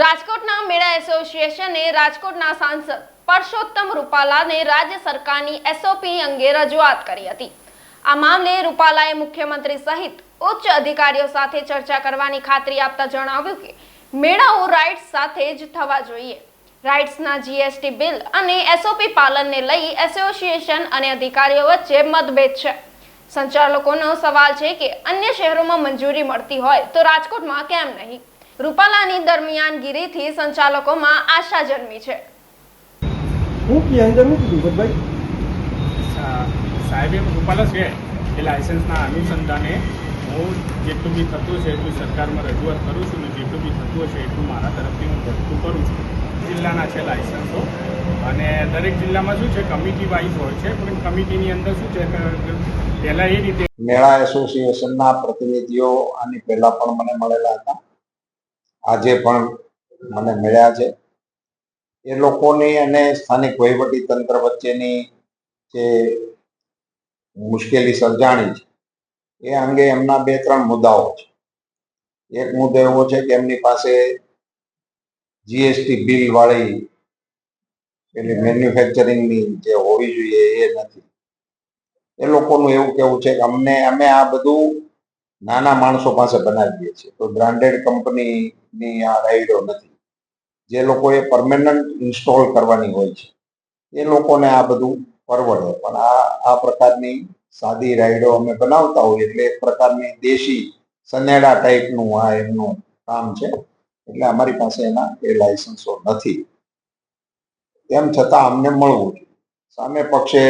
રાજકોટના મેળા એસોસિએશને રાજકોટના સાંસદ પરસોત્તમ રૂપાલાને રાજ્ય સરકારની એસઓપી અંગે રજૂઆત કરી હતી. આ મામલે રૂપાલાએ મુખ્યમંત્રી સહિત ઉચ્ચ અધિકારીઓ સાથે ચર્ચા કરવાની ખાતરી આપતા જણાવ્યું કે, મેળાઓ રાઇટ્સ સાથે જ થવા જોઈએ. રાઇટ્સના જીએસટી બિલ અને એસઓપી પાલનને લઈ એસોસિએશન અને અધિકારીઓ વચ્ચે મતભેદ છે. સંચાલકોનો સવાલ છે કે, અન્ય શહેરોમાં મંજૂરી મળતી હોય તો રાજકોટમાં કેમ નહીં? રૂપાલાની દરમિયાનગીરીથી સંચાલકોમાં આશા જન્મી છે. હું કે અંદર શું કીધું ભરતભાઈ? સાહેબે રૂપાલા છે એ લાયસન્સના અનુસંધાને હું જેટલું બી થતું છે એટલું સરકારમાં રજૂઆત કરું છું ને જેટલું બી થતું હશે એટલું મારા તરફથી હું ભરતું કરું છું. જિલ્લાના છે લાયસન્સો. અને દરેક જિલ્લામાં શું છે કમિટી વાઇઝ હોય છે પણ કમિટીની અંદર શું છે કે પહેલાં એ રીતે મેળા એસોસિએશનના પ્રતિનિધિઓ આની પહેલા પણ મને મળેલા હતા. આજે પણ મને મળ્યા છે. એ લોકોની અને સ્થાનિક વહીવટી તંત્ર વચ્ચેની જે મુશ્કેલી સર્જાણી છે, એ અંગે એમના બે ત્રણ મુદ્દાઓ છે. એક મુદ્દો એવો છે કે એમની પાસે જીએસટી બિલ વાળી એટલે મેન્યુફેક્ચરિંગની જે હોવી જોઈએ એ નથી. એ લોકોનું એવું કેવું છે કે અમને, અમે આ બધું નાના માણસો પાસે બનાવીએ છીએ તો બ્રાન્ડેડ કંપનીની આ રાઈડો નથી. જે લોકોએ પરમેનન્ટ ઇન્સ્ટોલ કરવાની હોય છે. એ લોકોને આ બધું પરવડે. પણ આ આ પ્રકારની સાદી રાઈડો અમે બનાવતા હોઈએ એટલે એક પ્રકારની દેશી સનેડા ટાઈપનું આ એમનું કામ છે. એટલે અમારી પાસે એના એ લાયસન્સો નથી. તેમ છતાં અમને મળવું જોઈએ. સામે પક્ષે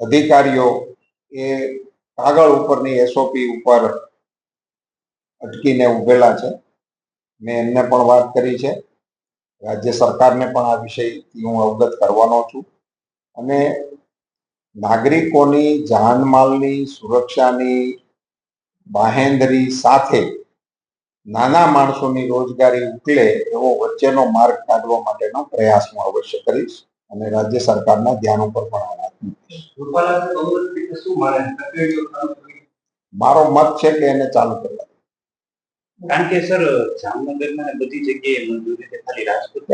અધિકારીઓ એ કાગળ ઉપરની એસઓપી ઉપર અટકીને ઉભેલા છે. મેં એમને પણ વાત કરી છે. રાજ્ય સરકારને પણ આ વિષયથી હું અવગત કરવાનો છું. અને નાગરિકોની જાનમાલની સુરક્ષાની બાહેંધરી સાથે નાના માણસોની રોજગારી ઉકલે એવો વચ્ચેનો માર્ગ કાઢવા માટેનો પ્રયાસ હું અવશ્ય કરીશ. અને રાજ્ય સરકારના ધ્યાન ઉપર પણ? મારો મત છે કે એને ચાલુ કરવા કારણ કે સર જામનગરમાં બધી જગ્યાએ મંજૂરી ખાલી રાજકોટ.